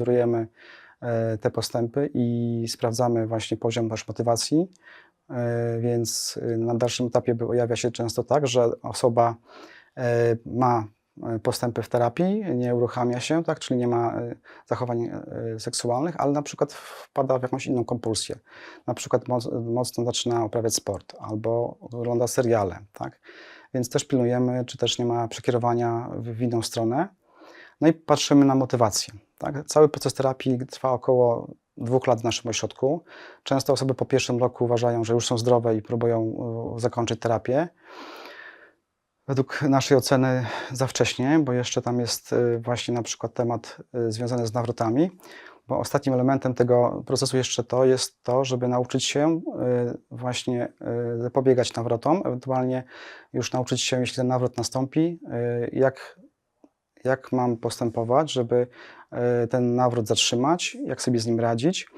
monitorujemy e, te postępy i sprawdzamy właśnie poziom też motywacji. E, Więc y, na dalszym etapie pojawia się często tak, że osoba e, ma e, postępy w terapii, nie uruchamia się, tak, czyli nie ma e, zachowań e, seksualnych, ale na przykład wpada w jakąś inną kompulsję. Na przykład moc, mocno zaczyna uprawiać sport albo ogląda seriale, tak. Więc też pilnujemy, czy też nie ma przekierowania w inną stronę. No i patrzymy na motywację. Tak? Cały proces terapii trwa około dwóch lat w naszym ośrodku. Często osoby po pierwszym roku uważają, że już są zdrowe i próbują e, zakończyć terapię. Według naszej oceny za wcześnie, bo jeszcze tam jest e, właśnie na przykład temat e, związany z nawrotami, bo ostatnim elementem tego procesu jeszcze to jest to, żeby nauczyć się właśnie zapobiegać nawrotom, ewentualnie już nauczyć się, jeśli ten nawrot nastąpi, jak, jak mam postępować, żeby e, ten nawrót zatrzymać, jak sobie z nim radzić.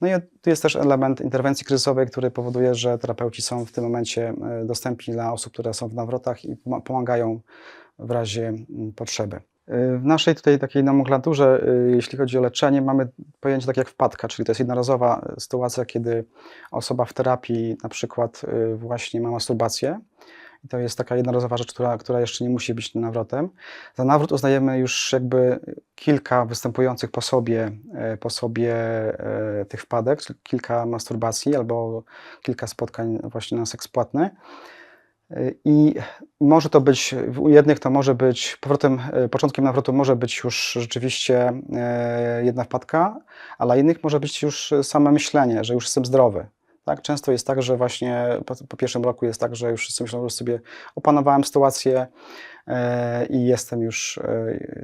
No i tu jest też element interwencji kryzysowej, który powoduje, że terapeuci są w tym momencie e, dostępni dla osób, które są w nawrotach i poma- pomagają w razie potrzeby. E, W naszej tutaj takiej nomenklaturze, e, jeśli chodzi o leczenie, mamy pojęcie tak jak wpadka, czyli to jest jednorazowa sytuacja, kiedy osoba w terapii na przykład e, właśnie ma masturbację. I to jest taka jednorazowa rzecz, która, która jeszcze nie musi być nawrotem. Za nawrót uznajemy już jakby kilka występujących po sobie, po sobie tych wpadek, kilka masturbacji albo kilka spotkań właśnie na seks płatny. I może to być, u jednych to może być powrotem, e, początkiem nawrotu może być już rzeczywiście e, jedna wpadka, a dla innych może być już same myślenie, że już jestem zdrowy. Tak? Często jest tak, że właśnie po, po pierwszym roku jest tak, że już wszyscy myślą, że sobie opanowałem sytuację e, i jestem już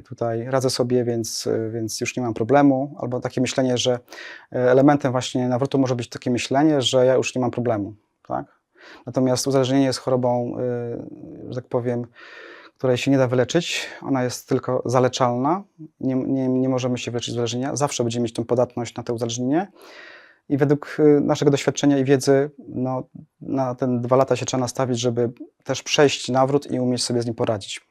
tutaj, radzę sobie, więc, więc już nie mam problemu. Albo takie myślenie, że elementem właśnie nawrotu może być takie myślenie, że ja już nie mam problemu. Tak? Natomiast uzależnienie jest chorobą, e, że tak powiem, której się nie da wyleczyć. Ona jest tylko zaleczalna. Nie, nie, nie możemy się wyleczyć z uzależnienia. Zawsze będziemy mieć tą podatność na to uzależnienie. I według y, naszego doświadczenia i wiedzy, no, na ten dwa lata się trzeba nastawić, żeby też przejść nawrót i umieć sobie z nim poradzić.